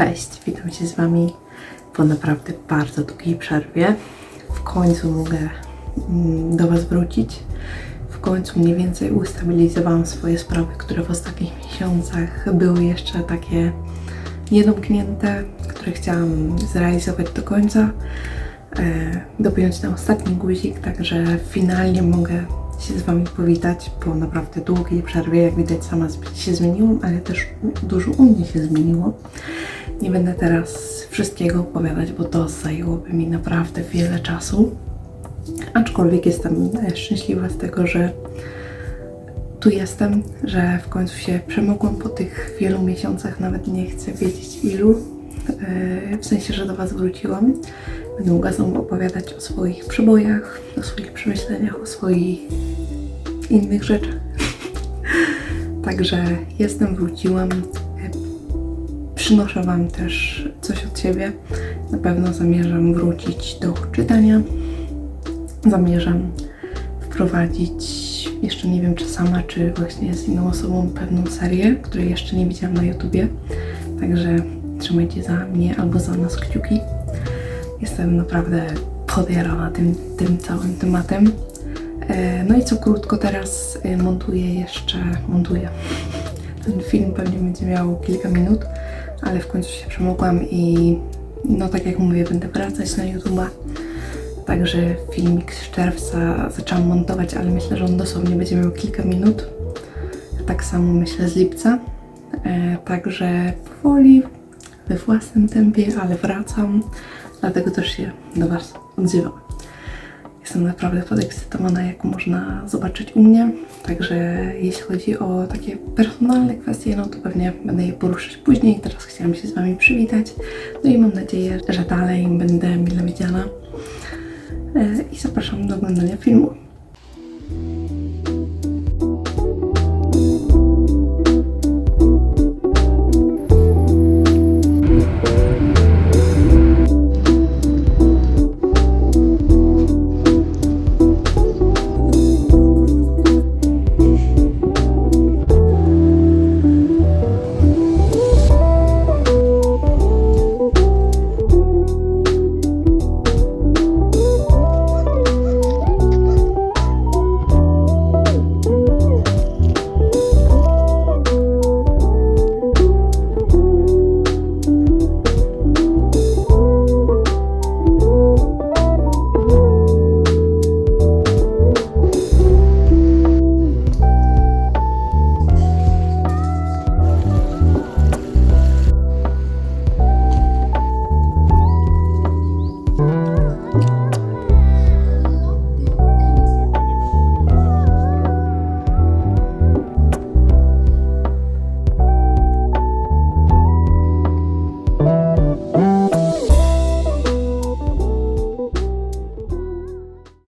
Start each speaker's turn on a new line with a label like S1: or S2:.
S1: Cześć, witam się z Wami po naprawdę bardzo długiej przerwie. W końcu mogę mm, do Was wrócić. W końcu mniej więcej ustabilizowałam swoje sprawy, które w ostatnich miesiącach były jeszcze takie niedomknięte, które chciałam zrealizować do końca. E, dopiąć ten ostatni guzik, także finalnie mogę się z Wami powitać po naprawdę długiej przerwie. Jak widać, sama się zmieniłam, ale też dużo u mnie się zmieniło. Nie będę teraz wszystkiego opowiadać, bo to zajęłoby mi naprawdę wiele czasu. Aczkolwiek jestem e, szczęśliwa z tego, że tu jestem, że w końcu się przemogłam po tych wielu miesiącach, nawet nie chcę wiedzieć ilu. E, W sensie, że do Was wróciłam. Będę mogła znowu opowiadać o swoich przebojach, o swoich przemyśleniach, o swoich innych rzeczach. Także jestem, wróciłam. Przynoszę Wam też coś od siebie. Na pewno zamierzam wrócić do czytania. Zamierzam wprowadzić, jeszcze nie wiem czy sama, czy właśnie z inną osobą, pewną serię, której jeszcze nie widziałam na YouTubie. Także trzymajcie za mnie albo za nas kciuki. Jestem naprawdę podjarana tym, tym całym tematem. E, No i co krótko teraz e, montuję jeszcze, montuję. Ten film pewnie będzie miał kilka minut, ale w końcu się przemogłam i no tak jak mówię, będę wracać na YouTube'a. Także filmik z czerwca zaczęłam montować, ale myślę, że on dosłownie będzie miał kilka minut. Tak samo myślę z lipca. E, także powoli, we własnym tempie, ale wracam. Dlatego też się do Was odzywam. Jestem naprawdę podekscytowana, jak można zobaczyć u mnie. Także jeśli chodzi o takie personalne kwestie, no to pewnie będę je poruszać później. Teraz chciałam się z Wami przywitać. No i mam nadzieję, że dalej będę mile widziana. E, I zapraszam do oglądania filmu.